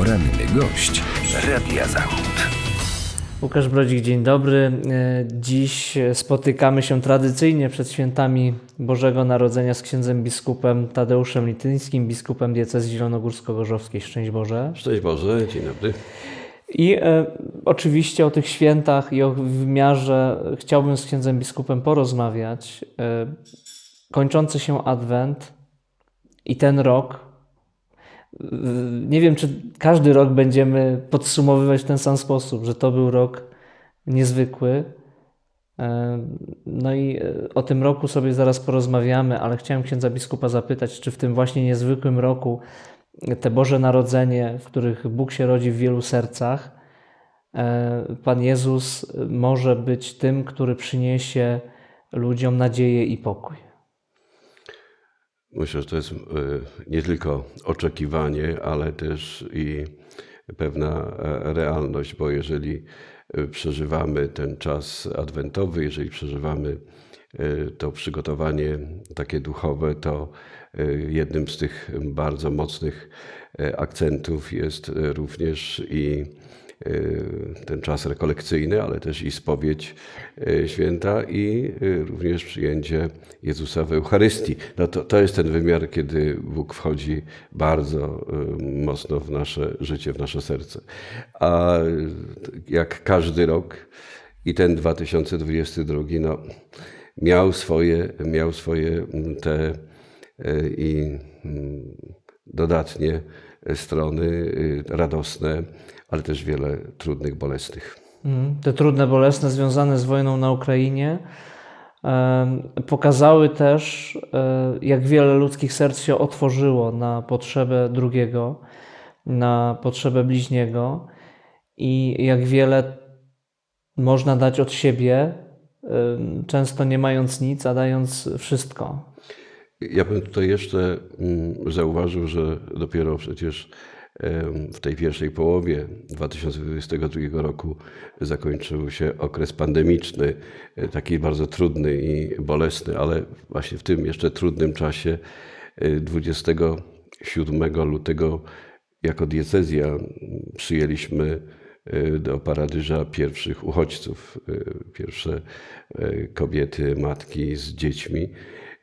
Poranny gość Radia Zachód. Łukasz Brodzik, dzień dobry. E, Dziś spotykamy się tradycyjnie przed świętami Bożego Narodzenia z księdzem biskupem Tadeuszem Lityńskim, biskupem diecezji zielonogórsko-gorzowskiej. Szczęść Boże. Szczęść Boże, dzień dobry. I e, oczywiście o tych świętach i o wymiarze chciałbym z księdzem biskupem porozmawiać. E, kończący się Adwent i ten rok. Nie wiem, czy każdy rok będziemy podsumowywać w ten sam sposób, że to był rok niezwykły. E, No i e, o tym roku sobie zaraz porozmawiamy, ale chciałem księdza biskupa zapytać, czy w tym właśnie niezwykłym roku te Boże Narodzenie, w których Bóg się rodzi w wielu sercach, e, Pan Jezus może być tym, który przyniesie ludziom nadzieję i pokój. Myślę, że to jest e, nie tylko oczekiwanie, ale też i pewna e, realność, bo jeżeli e, przeżywamy ten czas adwentowy, jeżeli przeżywamy to przygotowanie takie duchowe, to jednym z tych bardzo mocnych akcentów jest również i ten czas rekolekcyjny, ale też i spowiedź e, święta i e, również przyjęcie Jezusa w Eucharystii. No to, to jest ten wymiar, kiedy Bóg wchodzi bardzo mocno w nasze życie, w nasze serce. A jak każdy rok i ten 2022 no, miał swoje, miał swoje mm, te i mm, dodatnie strony y, radosne, ale też wiele trudnych, bolesnych. Mm, Te trudne, bolesne, związane z wojną na Ukrainie, pokazały też, e, jak wiele ludzkich serc się otworzyło na potrzebę drugiego, na potrzebę bliźniego i jak wiele można dać od siebie, często nie mając nic, a dając wszystko. Ja bym tutaj jeszcze mm, zauważył, że dopiero przecież w tej pierwszej połowie 2022 roku zakończył się okres pandemiczny, e, taki bardzo trudny i bolesny, ale właśnie w tym jeszcze trudnym czasie e, 27 lutego jako diecezja przyjęliśmy e, do Paradyża pierwszych uchodźców, e, pierwsze e, kobiety, matki z dziećmi.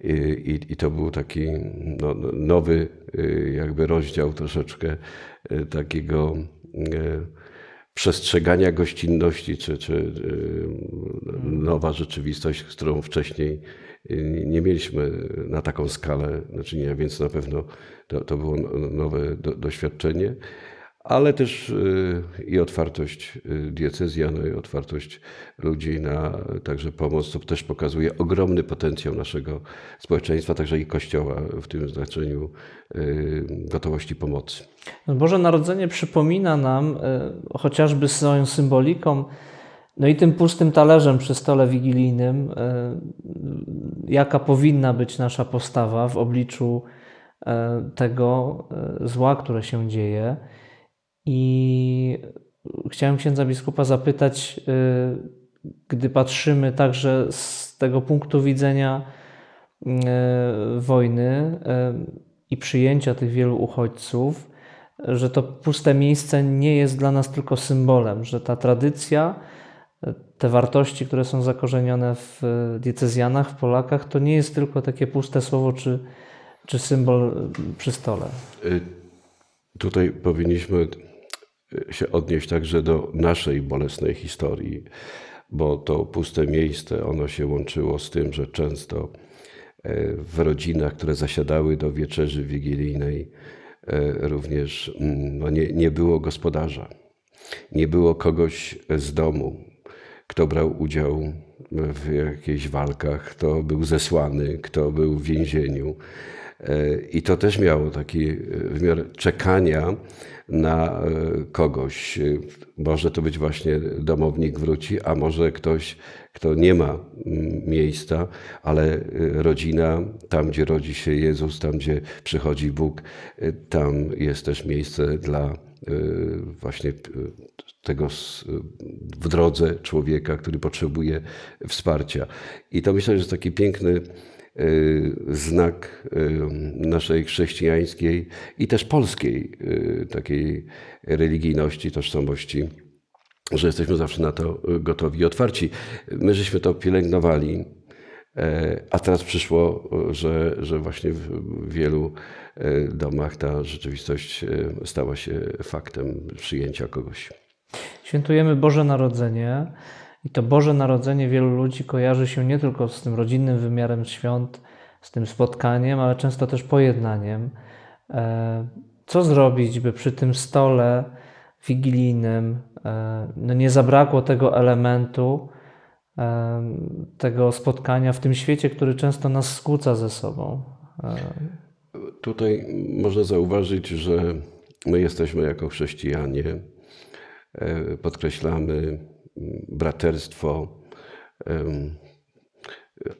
I, i, to był taki no, no, nowy e, jakby rozdział troszeczkę e, takiego e, przestrzegania gościnności, czy, czy nowa rzeczywistość, z którą wcześniej nie mieliśmy na taką skalę do czynienia, więc na pewno to, to było nowe do, doświadczenie, ale też e, i otwartość e, diecezji, no i otwartość ludzi na także pomoc, to też pokazuje ogromny potencjał naszego społeczeństwa, także i Kościoła w tym znaczeniu e, gotowości pomocy. No, Boże Narodzenie przypomina nam chociażby swoją symboliką, no i tym pustym talerzem przy stole wigilijnym, jaka powinna być nasza postawa w obliczu tego zła, które się dzieje. I chciałem księdza biskupa zapytać, e, gdy patrzymy także z tego punktu widzenia e, wojny e, i przyjęcia tych wielu uchodźców, że to puste miejsce nie jest dla nas tylko symbolem, że ta tradycja, te wartości, które są zakorzenione w diecezjanach, w Polakach, to nie jest tylko takie puste słowo czy, czy symbol przy stole. Y, Tutaj powinniśmy y, się odnieść także do naszej bolesnej historii, bo to puste miejsce, ono się łączyło z tym, że często e, w rodzinach, które zasiadały do wieczerzy wigilijnej, e, również mm, no nie, nie było gospodarza, nie było kogoś z domu, kto brał udział w jakichś walkach, kto był zesłany, kto był w więzieniu. E, I to też miało taki e, wymiar czekania na e, kogoś. Może to być właśnie domownik wróci, a może ktoś, kto nie ma mm, miejsca, ale rodzina, tam gdzie rodzi się Jezus, tam gdzie przychodzi Bóg, tam jest też miejsce dla właśnie tego w drodze człowieka, który potrzebuje wsparcia. I to myślę, że jest taki piękny znak y, naszej chrześcijańskiej i też polskiej y, takiej religijności, tożsamości, że jesteśmy zawsze na to gotowi i otwarci. My żeśmy to pielęgnowali, e, a teraz przyszło, że, że właśnie w wielu e, domach ta rzeczywistość e, stała się faktem przyjęcia kogoś. Świętujemy Boże Narodzenie i to Boże Narodzenie wielu ludzi kojarzy się nie tylko z tym rodzinnym wymiarem świąt, z tym spotkaniem, ale często też pojednaniem. E, Co zrobić, by przy tym stole wigilijnym e, no nie zabrakło tego elementu, e, tego spotkania w tym świecie, który często nas skłóca ze sobą? Tutaj można zauważyć, że my jesteśmy jako chrześcijanie, podkreślamy braterstwo,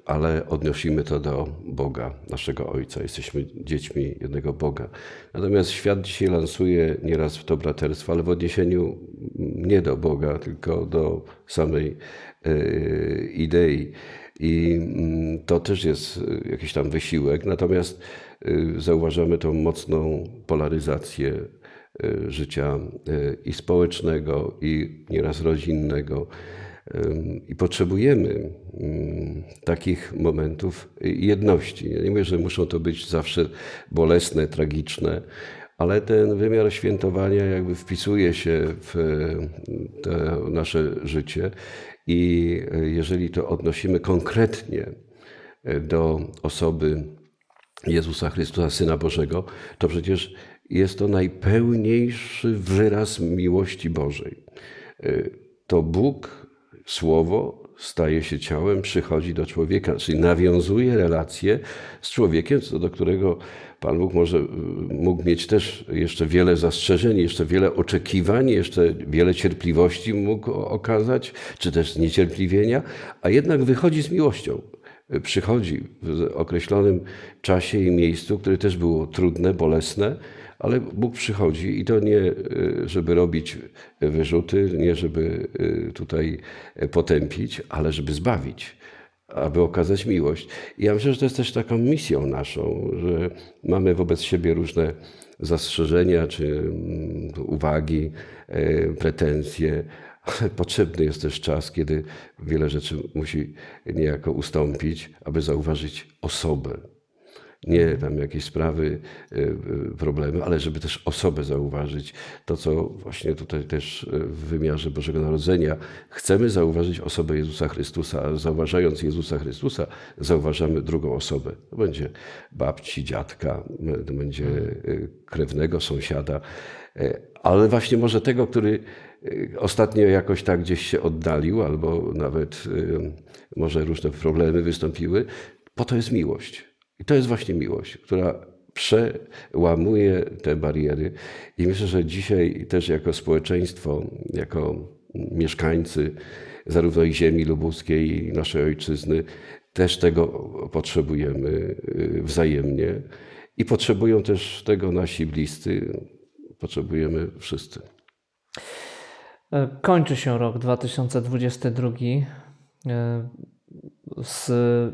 ale odnosimy to do Boga, naszego Ojca. Jesteśmy dziećmi jednego Boga. Natomiast świat dzisiaj lansuje nieraz to braterstwo, ale w odniesieniu nie do Boga, tylko do samej e, idei. I mm, to też jest e, jakiś tam wysiłek. Natomiast e, zauważamy tą mocną polaryzację życia e, i społecznego, i nieraz rodzinnego. I potrzebujemy ym, takich momentów jedności. Ja nie mówię, że muszą to być zawsze bolesne, tragiczne, ale ten wymiar świętowania jakby wpisuje się w e, nasze życie i e, jeżeli to odnosimy konkretnie e, do osoby Jezusa Chrystusa, Syna Bożego, to przecież jest to najpełniejszy wyraz miłości Bożej. To Bóg, Słowo, staje się ciałem, przychodzi do człowieka, czyli nawiązuje relacje z człowiekiem, co do którego Pan Bóg może mógł mieć też jeszcze wiele zastrzeżeń, jeszcze wiele oczekiwań, jeszcze wiele cierpliwości mógł okazać, czy też niecierpliwienia, a jednak wychodzi z miłością przychodzi w określonym czasie i miejscu, które też było trudne, bolesne, ale Bóg przychodzi i to nie, e, żeby robić wyrzuty, nie żeby e, tutaj potępić, ale żeby zbawić, aby okazać miłość. I ja myślę, że to jest też taką misją naszą, że mamy wobec siebie różne zastrzeżenia czy mm, uwagi, e, pretensje, ale potrzebny jest też czas, kiedy wiele rzeczy musi niejako ustąpić, aby zauważyć osobę. Nie tam jakieś sprawy, y, problemy, ale żeby też osobę zauważyć. To, co właśnie tutaj też y, w wymiarze Bożego Narodzenia chcemy zauważyć osobę Jezusa Chrystusa, a zauważając Jezusa Chrystusa, zauważamy drugą osobę. To będzie babci, dziadka, to będzie krewnego sąsiada, ale właśnie może tego, który ostatnio jakoś tak gdzieś się oddalił, albo nawet może różne problemy wystąpiły. Po to jest miłość. I to jest właśnie miłość, która przełamuje te bariery. I myślę, że dzisiaj też jako społeczeństwo, jako mieszkańcy zarówno i ziemi lubuskiej, i naszej ojczyzny, też tego potrzebujemy y, wzajemnie. I potrzebują też tego nasi bliscy, potrzebujemy wszyscy. E, Kończy się rok 2022. E, Z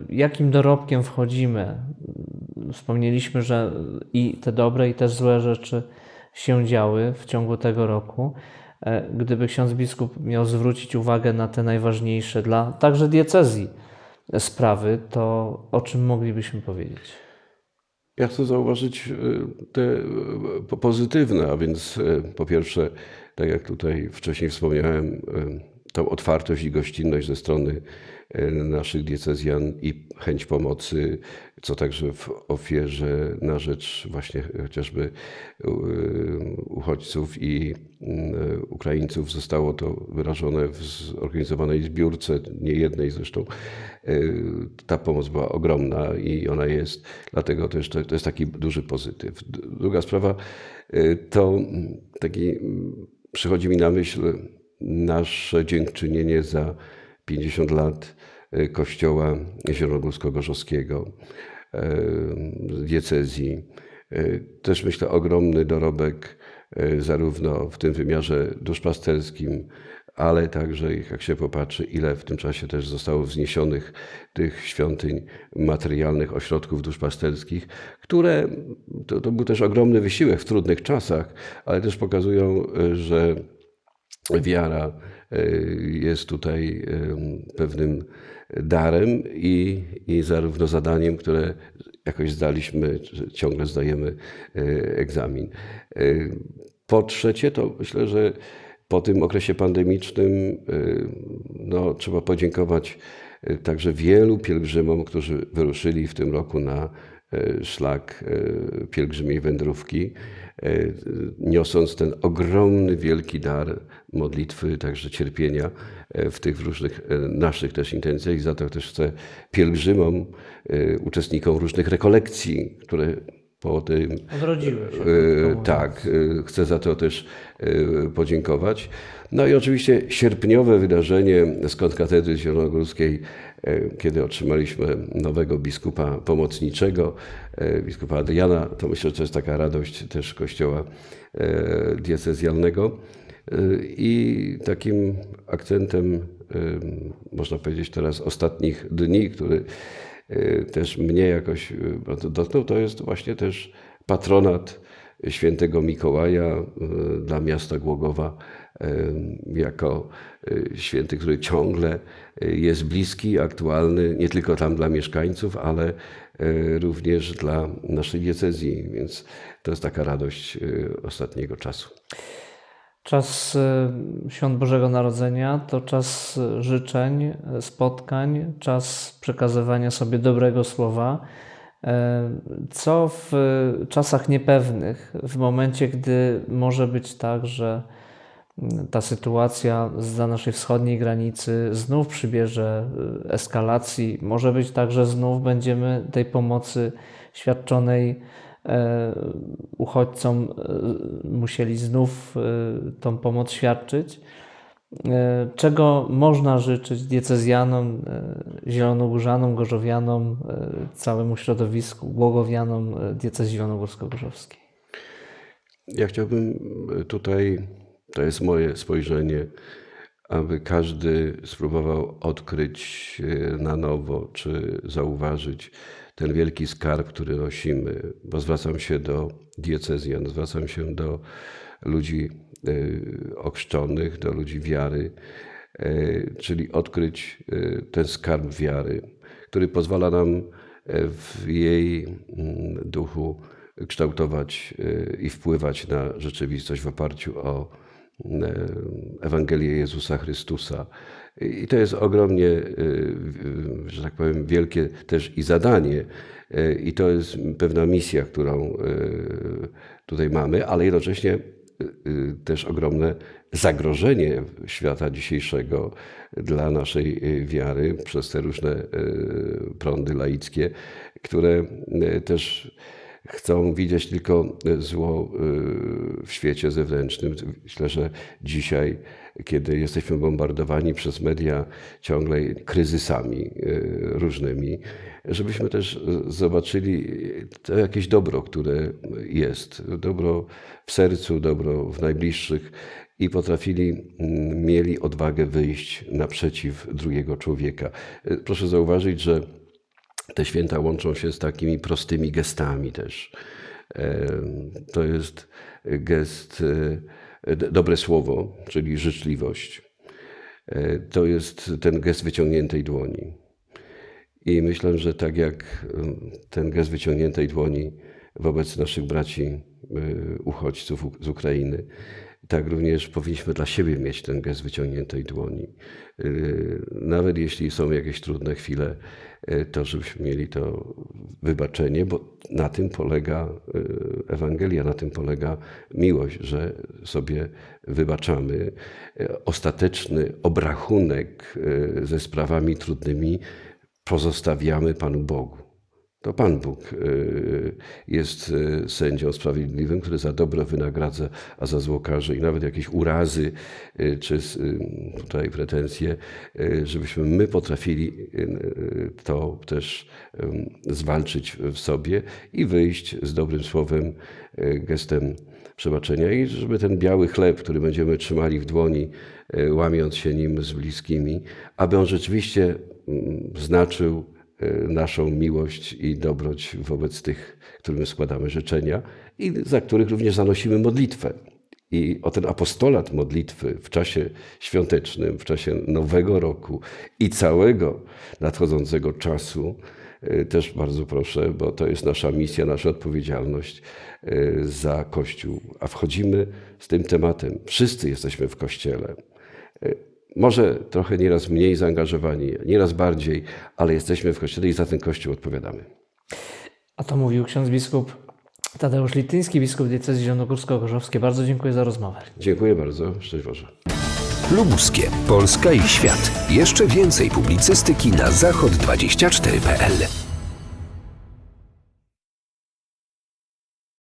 jakim dorobkiem wchodzimy? Wspomnieliśmy, że i te dobre, i też złe rzeczy się działy w ciągu tego roku. E, Gdyby ksiądz biskup miał zwrócić uwagę na te najważniejsze dla także diecezji sprawy, to o czym moglibyśmy powiedzieć? Ja chcę zauważyć y, te po- pozytywne, a więc po pierwsze, tak jak tutaj wcześniej wspomniałem, tą otwartość i gościnność ze strony naszych diecezjan i chęć pomocy, co także w ofierze na rzecz właśnie chociażby y, uchodźców i y, Ukraińców zostało to wyrażone w zorganizowanej zbiórce, nie jednej zresztą. Y, Ta pomoc była ogromna i ona jest, dlatego też to, to jest taki duży pozytyw. Druga sprawa y, to taki, mm, przychodzi mi na myśl nasze dziękczynienie za 50 lat y, Kościoła Zielonogórsko-Gorzowskiego, y, diecezji. Y, Też myślę ogromny dorobek zarówno w tym wymiarze duszpasterskim, ale także jak się popatrzy, ile w tym czasie też zostało wzniesionych tych świątyń materialnych, ośrodków duszpasterskich, które to, to był też ogromny wysiłek w trudnych czasach, ale też pokazują, że wiara e, jest tutaj e, pewnym darem i, i zarówno zadaniem, które jakoś zdaliśmy, ciągle zdajemy e, egzamin. Po trzecie, to myślę, że po tym okresie pandemicznym no, trzeba podziękować także wielu pielgrzymom, którzy wyruszyli w tym roku na szlak pielgrzymiej wędrówki, niosąc ten ogromny, wielki dar modlitwy, także cierpienia w tych różnych naszych też intencjach. I za to też chcę pielgrzymom, uczestnikom różnych rekolekcji, które po tym Odrodziły się. E, krótko mówiąc. Tak, e, chcę za to też e, podziękować. No i oczywiście sierpniowe wydarzenie z kontkatedry zielonogórskiej, e, kiedy otrzymaliśmy nowego biskupa pomocniczego, e, biskupa Adriana, to myślę, że to jest taka radość też kościoła e, diecezjalnego. E, I takim akcentem, e, można powiedzieć teraz, ostatnich dni, który e, też mnie jakoś e, dotknął, to jest właśnie też patronat świętego Mikołaja e, dla miasta Głogowa e, jako e, święty, który ciągle e, jest bliski, aktualny, nie tylko tam dla mieszkańców, ale e, również dla naszej diecezji, więc to jest taka radość e, ostatniego czasu. Czas y, Świąt Bożego Narodzenia to czas y, życzeń, y, spotkań, czas przekazywania sobie dobrego słowa. Co w czasach niepewnych, w momencie, gdy może być tak, że ta sytuacja za naszej wschodniej granicy znów przybierze eskalacji, może być tak, że znów będziemy tej pomocy świadczonej uchodźcom e, musieli znów e, tą pomoc świadczyć. E, Czego można życzyć diecezjanom, e, zielonogórzanom, gorzowianom, e, całemu środowisku, głogowianom e, diecezji zielonogórsko-gorzowskiej? Ja chciałbym tutaj, to jest moje spojrzenie, aby każdy spróbował odkryć e, na nowo, czy zauważyć ten wielki skarb, który nosimy, bo zwracam się do diecezjan, zwracam się do ludzi e, ochrzczonych, do ludzi wiary, e, czyli odkryć e, ten skarb wiary, który pozwala nam w jej mm, duchu kształtować i wpływać na rzeczywistość w oparciu o Ewangelię Jezusa Chrystusa. I to jest ogromnie, e, że tak powiem, wielkie też i zadanie. E, I to jest pewna misja, którą e, tutaj mamy, ale jednocześnie e, e, też ogromne zagrożenie świata dzisiejszego dla naszej e, wiary przez te różne e, prądy laickie, które e, też chcą widzieć tylko zło y, w świecie zewnętrznym. Myślę, że dzisiaj, kiedy jesteśmy bombardowani przez media ciągle kryzysami y, różnymi, żebyśmy też zobaczyli to jakieś dobro, które jest. Dobro w sercu, dobro w najbliższych i potrafili, mm, mieli odwagę wyjść naprzeciw drugiego człowieka. Proszę zauważyć, że te święta łączą się z takimi prostymi gestami też. E, To jest gest, e, dobre słowo, czyli życzliwość. E, To jest ten gest wyciągniętej dłoni. I myślę, że tak jak em, ten gest wyciągniętej dłoni wobec naszych braci uchodźców z Ukrainy, tak również powinniśmy dla siebie mieć ten gest wyciągniętej dłoni. E, Nawet jeśli są jakieś trudne chwile, e, to żebyśmy mieli to wybaczenie, bo na tym polega e, Ewangelia, na tym polega miłość, że sobie wybaczamy. Ostateczny obrachunek ze sprawami trudnymi pozostawiamy Panu Bogu. To Pan Bóg y, jest y, sędzią sprawiedliwym, który za dobro wynagradza, a za zło karze. I nawet jakieś urazy y, czy tutaj pretensje, żebyśmy my potrafili to też zwalczyć w sobie i wyjść z dobrym słowem, gestem przebaczenia i żeby ten biały chleb, który będziemy trzymali w dłoni, e, łamiąc się nim z bliskimi, aby on rzeczywiście mm, znaczył e, naszą miłość i dobroć wobec tych, którym składamy życzenia i za których również zanosimy modlitwę. I o ten apostolat modlitwy w czasie świątecznym, w czasie nowego roku i całego nadchodzącego czasu y, też bardzo proszę, bo to jest nasza misja, nasza odpowiedzialność y, za Kościół. A wchodzimy z tym tematem. Wszyscy jesteśmy w Kościele. Może trochę nieraz mniej zaangażowani, nieraz bardziej, ale jesteśmy w Kościele i za ten Kościół odpowiadamy. A to mówił ksiądz biskup Tadeusz Lityński, biskup diecezji zielonogórsko-gorzowskiej. Bardzo dziękuję za rozmowę. Dziękuję bardzo. Szczęść Boże. Lubuskie, Polska i świat. Jeszcze więcej publicystyki na zachod24.pl.